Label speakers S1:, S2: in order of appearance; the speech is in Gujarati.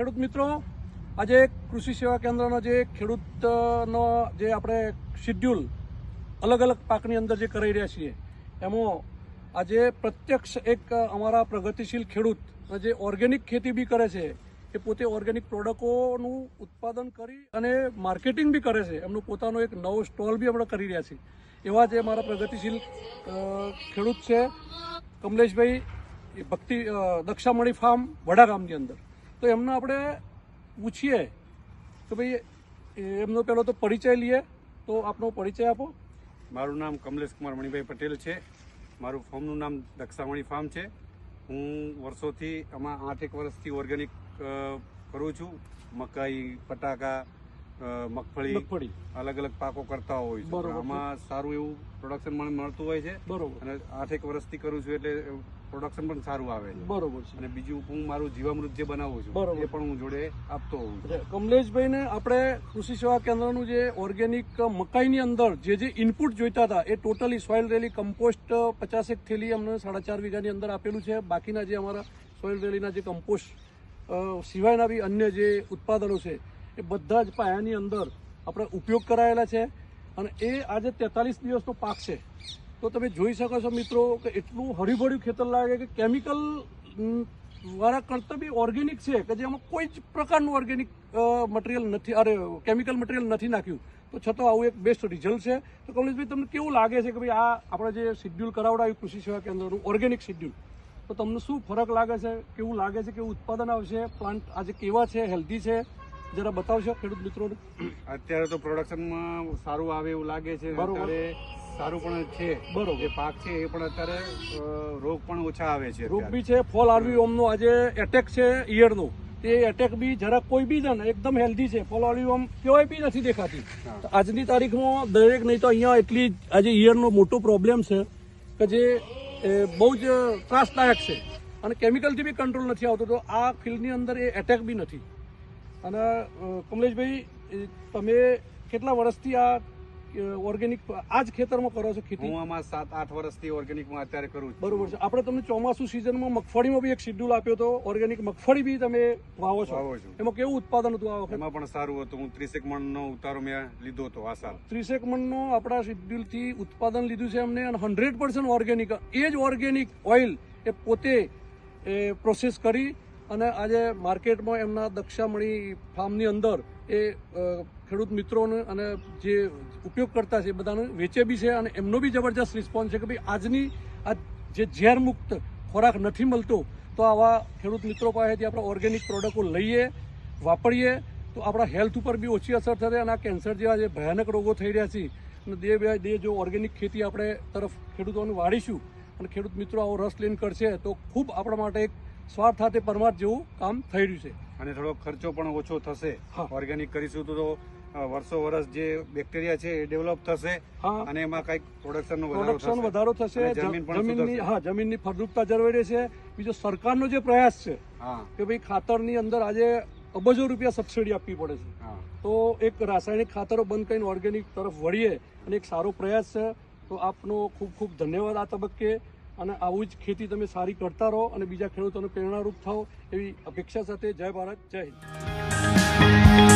S1: ખેડૂત મિત્રો, આજે કૃષિ સેવા કેન્દ્રનો જે ખેડૂતનો જે આપણે શિડ્યુલ અલગ અલગ પાકની અંદર જે કરી રહ્યા છીએ, એમાં આજે પ્રત્યક્ષ એક અમારા પ્રગતિશીલ ખેડૂત જે ઓર્ગેનિક ખેતી બી કરે છે, એ પોતે ઓર્ગેનિક પ્રોડક્ટોનું ઉત્પાદન કરી અને માર્કેટિંગ બી કરે છે, એમનું પોતાનો એક નવો સ્ટોલ બી આપણે કરી રહ્યા છીએ એવા જે મારા પ્રગતિશીલ ખેડૂત છે, કમલેશભાઈ ભક્તિ દક્ષામણી ફાર્મ વડા ગામની અંદર. તો એમને આપણે પૂછીએ કે ભાઈ એમનો પહેલો તો પરિચય લઈએ તો આપનો પરિચય આપો.
S2: મારું નામ કમલેશ કુમાર મણિભાઈ પટેલ છે. મારું ફાર્મનું નામ દક્ષામણી ફાર્મ છે. હું વર્ષોથી આમાં આઠેક વર્ષથી ઓર્ગેનિક કરું છું. મકાઈ પટાકા અ, મગફળી અલગ અલગ પાકો કરતા હોય છે. આમાં સારું એવું પ્રોડક્શન મને મળતું હોય છે.
S1: બરોબર.
S2: અને આઠેક વર્ષથી કરું છું એટલે પ્રોડક્શન પણ સારું આવે છે.
S1: બરોબર છે.
S2: અને બીજું હું મારું જીવામૃત જે બનાવું છું
S1: બરોબર.
S2: એ પણ હું જોડે આપતો હોઉં છું.
S1: કમલેશભાઈને આપણે કૃષિ સેવા કેન્દ્રનું જે ઓર્ગેનિક મકાઈની અંદર જે જે ઇનપુટ જોઈતા હતા એ ટોટલી સોઇલ રેલી કમ્પોસ્ટ પચાસેક થેલી અમને સાડા ચાર વીઘાની અંદર આપેલું છે. બાકીના જે અમારા સોઇલ રેલીના જે કમ્પોસ્ટ સિવાયના બી અન્ય જે ઉત્પાદનો છે એ બધા જ પાયાની અંદર આપણે ઉપયોગ કરાયેલા છે અને એ આજે તેતાલીસ દિવસનો પાક છે. તો તમે જોઈ શકો છો મિત્રો કે એટલું હરીભર્યું ખેતર લાગે કે કેમિકલ વાળા કરતાં બી ઓર્ગેનિક છે કે જેમાં કોઈ જ પ્રકારનું ઓર્ગેનિક મટીરિયલ નથી, અરે, કેમિકલ મટીરિયલ નથી નાખ્યું. તો છતાં આવું એક બેસ્ટ રિઝલ્ટ છે. તો કમલેશભાઈ, તમને કેવું લાગે છે કે ભાઈ આ આપણે જે શિડ્યુલ કરાવડાવ્યું કૃષિ સેવા કેન્દ્રનું ઓર્ગેનિક શિડ્યુલ તો તમને શું ફરક લાગે છે? કેવું લાગે છે કેવું ઉત્પાદન આવશે? પ્લાન્ટ આજે કેવા છે? હેલ્ધી છે? જરા બતાવશો ખેડૂત મિત્રોને?
S2: અત્યારે તો પ્રોડક્શનમાં સારું આવે એવું લાગે છે.
S1: બરોબર.
S2: સારું પણ છે.
S1: બરોબર.
S2: પાક છે એ પણ અત્યારે રોગ પણ ઓછા આવે છે
S1: રોગ બી છે ફોલ આરવી ઓમનો આજે એટેક છે ઈયળનો. તે એટેક બી જરા કોઈ બી છે ને એકદમ હેલ્ધી છે. ફોલ આરવી ઓમ કેવાય બી નથી દેખાતી. આજની તારીખમાં દરેક નહીં તો અહીંયા એટલી આજે ઈયળનો મોટો પ્રોબ્લેમ છે કે જે એ, બહુ જ ત્રાસદાયક છે. અને કેમિકલથી બી કંટ્રોલ નથી આવતો. તો આ ફિલ્ડની અંદર એ એટેક બી નથી. અને કમલેશભાઈ તમે કેટલા વર્ષથી આ ઓર્ગેનિક આ જ ખેતરમાં કરો છો ખેતી?
S2: હું આમાં સાત આઠ વર્ષથી ઓર્ગેનિકમાં અત્યારે કરું છું.
S1: બરોબર છે. આપણે તમને ચોમાસુ સિઝનમાં મગફળીમાં બી એક શિડ્યુલ આપ્યો હતો ઓર્ગેનિક મગફળી બી તમે વાવો છો.
S2: વાવો છો.
S1: એમાં કેવું ઉત્પાદન હતું આ
S2: એમાં પણ સારું હતું. હું ત્રીસેક મણનો ઉતારો મેં લીધો હતો આ સાલ.
S1: ત્રીસેક મણનો આપણા શિડ્યુલથી ઉત્પાદન લીધું છે અમને અને હંડ્રેડ પર્સન્ટ ઓર્ગેનિક એ જ ઓર્ગેનિક ઓઇલ એ પોતે એ પ્રોસેસ કરી અને આજે માર્કેટમાં એમના દક્ષામણી ફાર્મની અંદર એ ખેડૂત મિત્રોને અને જે ઉપયોગ કરતા છે એ બધાને વેચે બી છે અને એમનો બી જબરજસ્ત રિસ્પોન્સ છે કે ભાઈ આજની આ જે ઝેર મુક્ત ખોરાક નથી મળતો, તો આવા ખેડૂત મિત્રો પાસેથી આપણે ઓર્ગેનિક પ્રોડક્ટો લઈએ, વાપરીએ, તો આપણા હેલ્થ ઉપર બી ઓછી અસર થશે અને આ કેન્સર જેવા જે ભયાનક રોગો થઈ રહ્યા છે, અને દે બે જો ઓર્ગેનિક ખેતી આપણે તરફ ખેડૂતોને વાળીશું અને ખેડૂત મિત્રો આવો રસ લઈને કરશે, તો ખૂબ આપણા માટે એક સ્વાર્થ સાથે પરમાર્થ જેવું કામ થઈ રહ્યું છે.
S2: અને થોડો ખર્ચો પણ ઓછો થશે. ઓર્ગેનિક કરીશું તો વર્ષો વર્ષ જે બેક્ટેરિયા છે એ ડેવલપ થશે અને એમાં કંઈક પ્રોડક્શનનો વધારો
S1: પ્રોડક્શન વધારો થશે
S2: જમીન
S1: જમીનની હા જમીનની ફળદ્રુપતા જળવાઈ રહેશે. બીજો સરકારનો જે પ્રયાસ છે કે ભાઈ ખાતરની અંદર આજે અબજો રૂપિયા સબસિડી આપવી પડે છે. તો એક રાસાયણિક ખાતરો બંધ કરીને ઓર્ગેનિક તરફ વળીએ અને એક સારો પ્રયાસ છે. તો આપનો ખૂબ ખૂબ ધન્યવાદ આ તબક્કે. અને આવું જ ખેતી તમે સારી કરતા રહો અને બીજા ખેડૂતોને પ્રેરણારૂપ થાઓ એવી અપેક્ષા સાથે જય ભારત, જય હિન્દ.